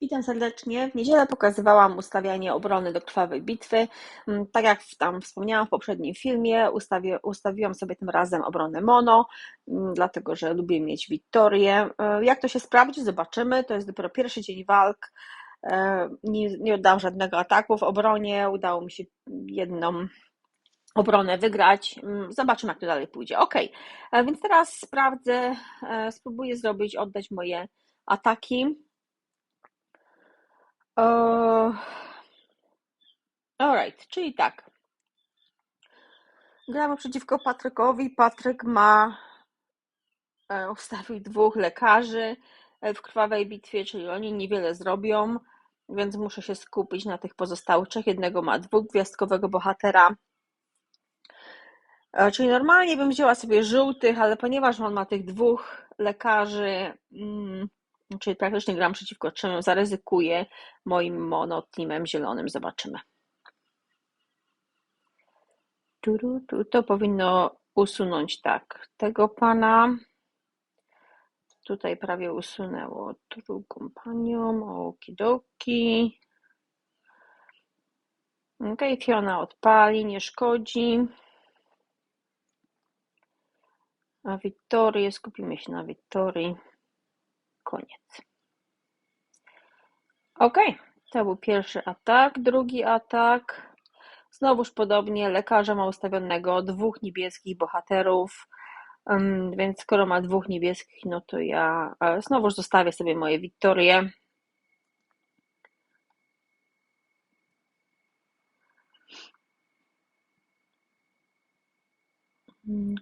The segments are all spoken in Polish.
Witam serdecznie. W niedzielę pokazywałam ustawianie obrony do krwawej bitwy. Mm, tak jak tam wspomniałam w poprzednim filmie, ustawię, ustawiłam sobie tym razem obronę mono, mm, dlatego że lubię mieć Wiktorię. E, jak to się sprawdzi? Zobaczymy. To jest dopiero pierwszy dzień walk. E, nie, nie oddałam żadnego ataku w obronie. Udało mi się jedną obronę wygrać. Mm, zobaczymy, jak to dalej pójdzie. Ok, e, więc teraz sprawdzę, spróbuję zrobić, oddać moje ataki. Alright, czyli tak. Gramy przeciwko Patrykowi. Patryk ma e, ustawił dwóch lekarzy e, w krwawej bitwie, czyli oni niewiele zrobią, więc muszę się skupić na tych pozostałych trzech. Jednego ma dwugwiazdkowego bohatera. E, czyli normalnie bym wzięła sobie żółtych, ale ponieważ on ma tych dwóch lekarzy, mm, czyli praktycznie gram przeciwko trzem, zaryzykuję moim monoteamem zielonym, zobaczymy. To powinno usunąć tak tego pana. Tutaj prawie usunęło drugą panią, okidoki. Ok, Fiona odpali, nie szkodzi. A Wiktorię, skupimy się na Wiktorii. Koniec. Ok, to był pierwszy atak. Drugi atak. Znowuż podobnie, lekarza ma ustawionego dwóch niebieskich bohaterów, więc skoro ma dwóch niebieskich, no to ja e, znowuż zostawię sobie moje Wiktorie.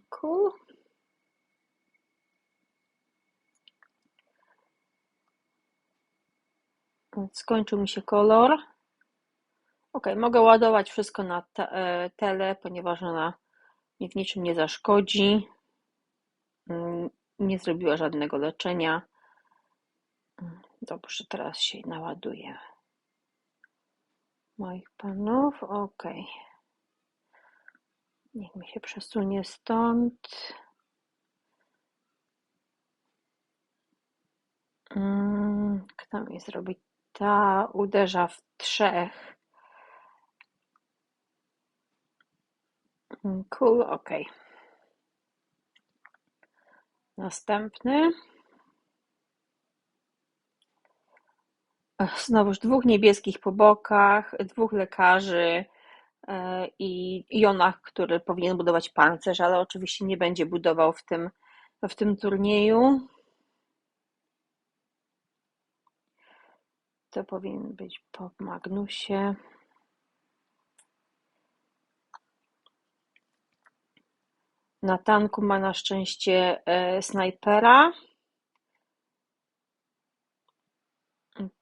Cool. Skończył mi się kolor. Ok, mogę ładować wszystko na te, e, tele, ponieważ ona mi w niczym nie zaszkodzi. Mm, nie zrobiła żadnego leczenia. Dobrze, teraz się naładuje. Moich panów, ok. Niech mi się przesunie stąd. Mm, kto mi zrobi ta uderza w trzech. Mm, cool, ok. Następny. Znowuż dwóch niebieskich po bokach, dwóch lekarzy e, i Jonach, który powinien budować pancerz, ale oczywiście nie będzie budował w tym, w tym turnieju. To powinien być po Magnusie. Na tanku ma na szczęście e, snajpera.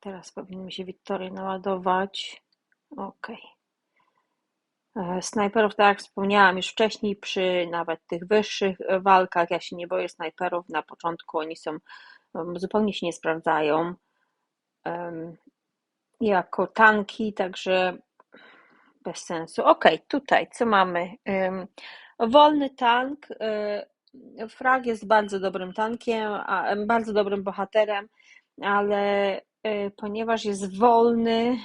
Teraz powinien mi się Wiktoria naładować. Ok. E, snajperów, tak jak wspomniałam już wcześniej, przy nawet tych wyższych walkach, ja się nie boję snajperów. Na początku oni są zupełnie się nie sprawdzają jako tanki, także bez sensu. Ok, tutaj co mamy? Wolny tank. Y, frag jest bardzo dobrym tankiem, bardzo dobrym bohaterem, ale y, ponieważ jest wolny,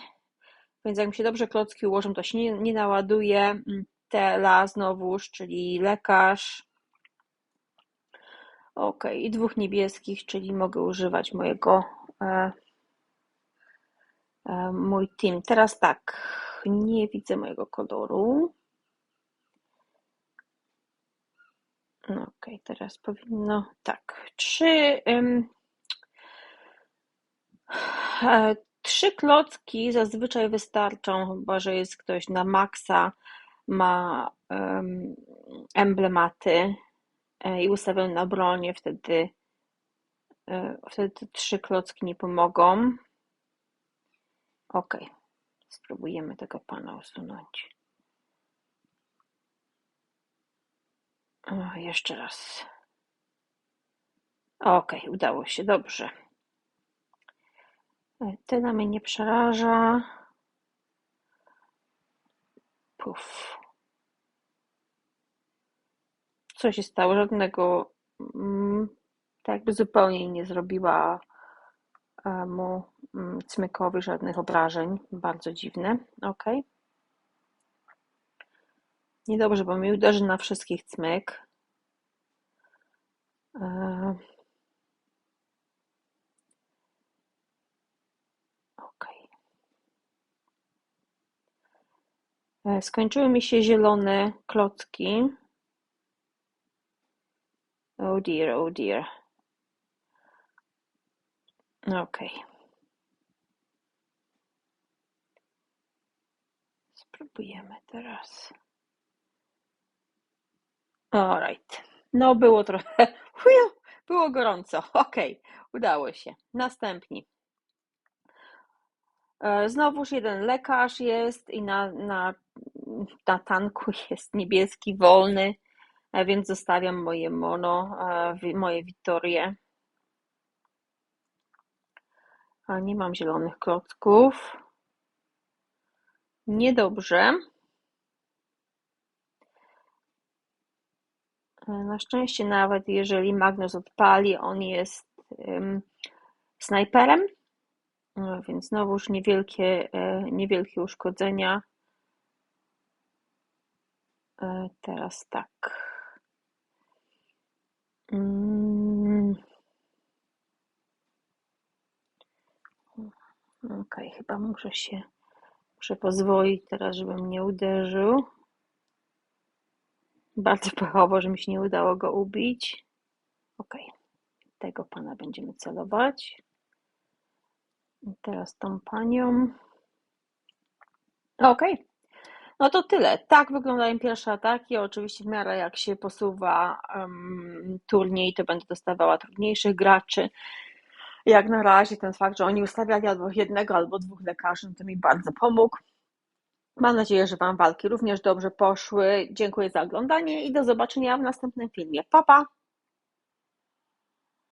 więc jak mi się dobrze klocki ułożą, to się nie, nie naładuje. Tela znowuż, czyli lekarz. Ok, i dwóch niebieskich, czyli mogę używać mojego E, mój team. Teraz tak, nie widzę mojego koloru. No ok, teraz powinno, tak, trzy, um, trzy klocki zazwyczaj wystarczą, chyba że jest ktoś na maksa, ma um, emblematy e, i ustawione na bronie, wtedy, wtedy trzy klocki nie pomogą. Ok, spróbujemy tego pana usunąć. O, jeszcze raz. Ok, udało się, dobrze. Tyle mnie nie przeraża. Puf. Co się stało? Żadnego. Mm, tak jakby zupełnie nie zrobiła e, mu mm, cmykowi żadnych obrażeń. Bardzo dziwne. Ok. Niedobrze, bo mi uderzy na wszystkich cmyk. E, ok. E, skończyły mi się zielone klocki. Oh dear, oh dear. Ok. Spróbujemy teraz. Alright. No było trochę, było gorąco. Ok, udało się. Następni. E, Znowuż jeden lekarz jest i na, na, na tanku jest niebieski, wolny, e, więc zostawiam moje mono, e, moje Wiktorie. A Nie mam zielonych klocków. Niedobrze. E, Na szczęście nawet jeżeli Magnus odpali, on jest em, snajperem, e, więc znowuż niewielkie, e, niewielkie uszkodzenia. Teraz tak. Mm, Okej, chyba muszę się muszę pozwolić teraz, żeby mnie uderzył. Bardzo pechowo, że mi się nie udało go ubić. Okej, tego pana będziemy celować. I teraz tą panią. Okej, no to tyle. Tak wyglądają pierwsze ataki. Oczywiście w miarę jak się posuwa em, turniej, to będę dostawała trudniejszych graczy. Jak na razie ten fakt, że oni ustawiali albo jednego, albo dwóch lekarzy, no to mi bardzo pomógł. Mam nadzieję, że Wam walki również dobrze poszły. Dziękuję za oglądanie i do zobaczenia w następnym filmie. Pa, pa!